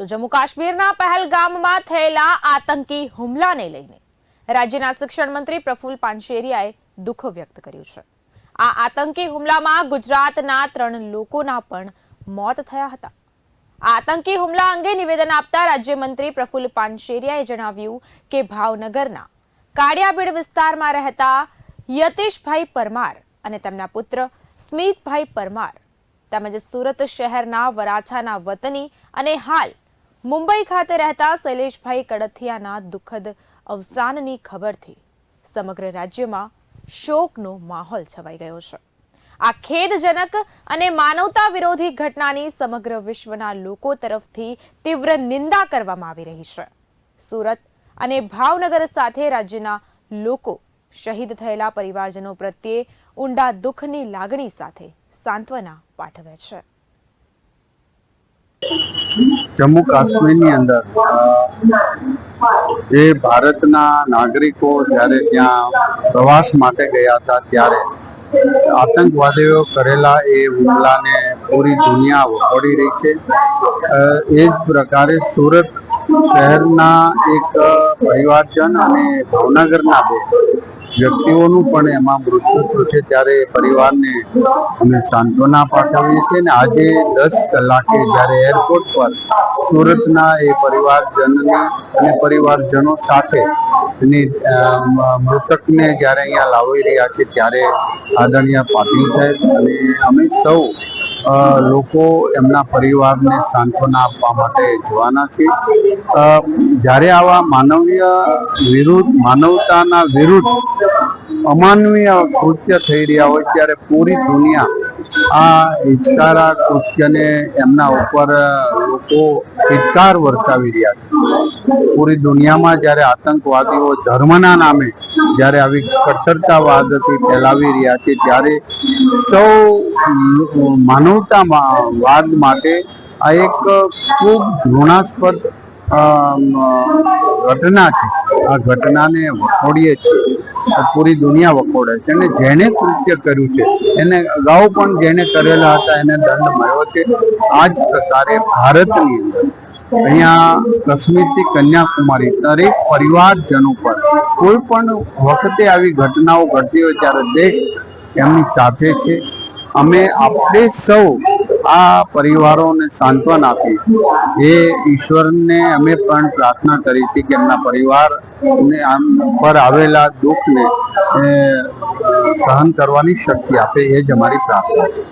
તો જમ્મુ કાશ્મીરના પહેલગામમાં થયેલા આતંકી હુમલાને લઈને રાજ્યના શિક્ષણ મંત્રી પ્રફુલ પાનશેરિયાએ દુઃખ વ્યક્ત કર્યું છે. આ આતંકી હુમલામાં ગુજરાતના ત્રણ લોકોના પણ મોત થયા હતા. આતંકી હુમલા અંગે નિવેદન આપતા રાજ્યમંત્રી પ્રફુલ પાનશેરિયાએ જણાવ્યું કે ભાવનગરના કાળિયાબીડ વિસ્તારમાં રહેતા યતીશભાઈ પરમાર અને તેમના પુત્ર સ્મિતભાઈ પરમાર તેમજ સુરત શહેરના વરાછાના વતની અને હાલ મુંબઈ ખાતે રહેતા શૈલેષભાઈ કડથિયાના દુઃખદ અવસાનની ખબરથી સમગ્ર રાજ્યમાં શોકનો માહોલ છવાઈ ગયો છે. આ ખેદજનક અને માનવતા વિરોધી ઘટનાની સમગ્ર વિશ્વના લોકો તરફથી તીવ્ર નિંદા કરવામાં આવી રહી છે. સુરત અને ભાવનગર સાથે રાજ્યના લોકો શહીદ થયેલા પરિવારજનો પ્રત્યે ઊંડા દુઃખની લાગણી સાથે સાંત્વના પાઠવે છે. જમ્મુ કાશ્મીરની અંદર જે ભારતના નાગરિકો જ્યારે ત્યાં પ્રવાસ માટે ગયા હતા, ત્યારે આતંકવાદીઓ કરેલા એ હુમલાને પૂરી દુનિયા વખોડી રહી છે. એ જ પ્રકારે સુરત શહેરના એક પરિવારજન અને ભાવનગરના બે વ્યક્તિઓનું પણ એમાં મૃત્યુ છે ત્યારે પરિવારને અમે સાંત્વના પાઠવીએ છીએ અને આજે દસ કલાકે જ્યારે એરપોર્ટ પર સુરતના એ પરિવારજનની અને પરિવારજનો સાથે એની મૃતકને જ્યારે અહીંયા લાવી રહ્યા છે ત્યારે આદરણીય પાટીલ સાહેબ અને અમે સૌ લોકો એમના પરિવારને સાંત્વના આપવા માટે જોવાના છે. જ્યારે આવા માનવીય વિરુદ્ધ, માનવતાના વિરુદ્ધ અમાનવીય કૃત્ય થઈ રહ્યા હોય, ત્યારે પૂરી દુનિયા આ હિચકારા કૃત્યને એમના ઉપર લોકો હિચકાર વરસાવી રહ્યા છે. પૂરી દુનિયામાં જ્યારે આતંકવાદીઓ ધર્મના નામે જ્યારે આવી કટ્ટરતાવાદથી ફેલાવી રહ્યા છે, ત્યારે સૌ માનવતા વાદ માટે આ એક ખૂબ ઘૃણાસ્પદ ઘટના છે. આ ઘટનાને વખોડીએ છીએ. પૂરી દુનિયા વખોડે છે અને જેણે કૃત્ય કર્યું છે, એને અગાઉ પણ જેણે કરેલા હતા, એને દંડ મળ્યો છે. આ જ પ્રકારે ભારતની અંદર અહીંયા કાશ્મીરથી કન્યાકુમારી દરેક પરિવારજનો પર કોઈ પણ વખતે આવી ઘટનાઓ ઘટતી હોય ત્યારે દેશ એમની સાથે છે. અમે આપણે સૌ આ પરિવારોને સાંત્વન આપી એ ઈશ્વરને અમે પણ પ્રાર્થના કરી છે કે એમના પરિવારને આમ પર આવેલા દુઃખને સહન કરવાની શક્તિ આપે એ જ અમારી પ્રાર્થના છે.